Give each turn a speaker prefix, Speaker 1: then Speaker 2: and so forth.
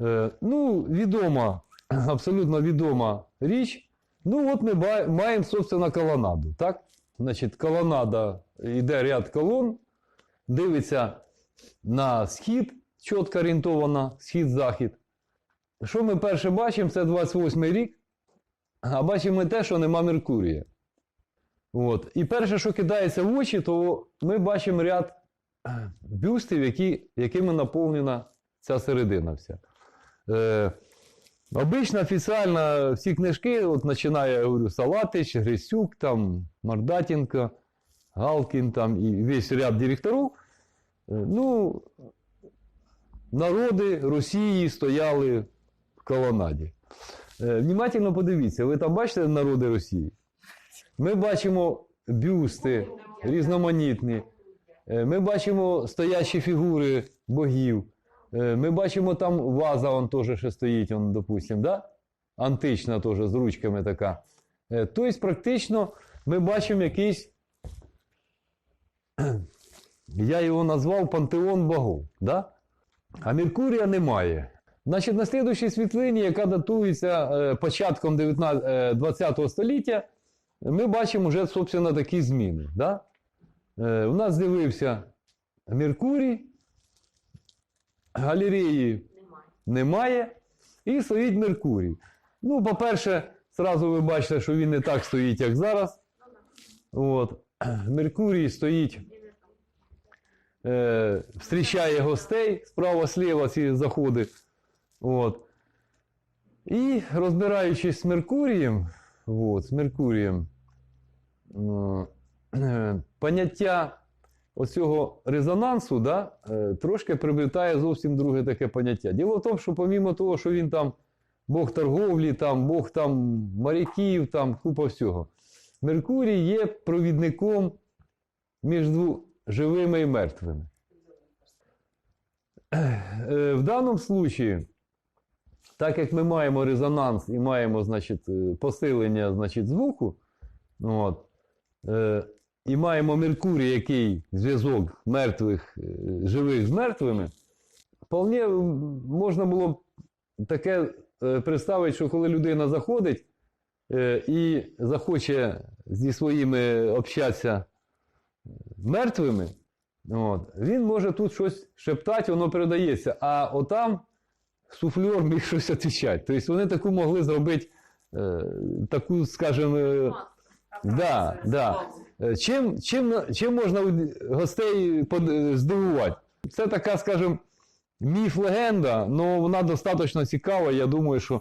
Speaker 1: Е, ну, відома, абсолютно відома річ. Ну, от ми маємо, собственно, колонаду. Так? Значить, колонада, йде ряд колон, дивиться на схід, чітко орієнтована, схід-захід. Що ми перше бачимо, це 28-й рік, а бачимо те, що нема Меркурія. От. І перше, що кидається в очі, то ми бачимо ряд е, бюстів, які, якими наповнена ця середина вся. Е, обично, офіційно всі книжки, от починає, я говорю, Салатич, Грисюк, там, Мардатенко, Галкін там, і весь ряд директорів. Е, ну, народи Росії стояли в колонаді. Е, Внимательно подивіться, ви там бачите народи Росії? Ми бачимо бюсти різноманітні. Е, Ми бачимо стоячі фігури богів. Е, Ми бачимо там ваза, он теж ще стоїть, он, допустим, да? антична теж з ручками така. Е, Тобто, практично ми бачимо якийсь, я його назвав пантеон богов. Да? А Меркурія немає. Значить, на слідуючій світлині, яка датується е, початком 19, е, 20 століття, ми бачимо вже, собственно, такі зміни. Да? У нас з'явився Меркурій, галереї немає, і стоїть Меркурій. Ну, по-перше, зразу ви бачите, що він не так стоїть, як зараз. От. Меркурій стоїть, е, зустрічає гостей справа-сліва ці заходи. От. І розбираючись з Меркурієм, от, з Меркурієм, е, поняття оцього резонансу да, е, трошки приобретає зовсім друге таке поняття. Діло в тому, що помімо того, що він там Бог торговлі, там, Бог там моряків, там купа всього. Меркурій є провідником між живими і мертвими. Е, В даному случаї, так як ми маємо резонанс і маємо значить, е, посилення значить, звуку, от, і маємо Меркурій, який зв'язок мертвих, е, живих з мертвими, вполне можна було б таке е, представити, що коли людина заходить е, і захоче зі своїми общатися мертвими, от, він може тут щось шептати, воно передається, а отам суфльор міг щось відповідати. Тобто вони таку могли зробити, таку, скажімо, Да, да. Е, Чим, чим, чим можна гостей под- здивувати? Це така, скажімо, міф-легенда, але вона достатньо цікава. Я думаю, що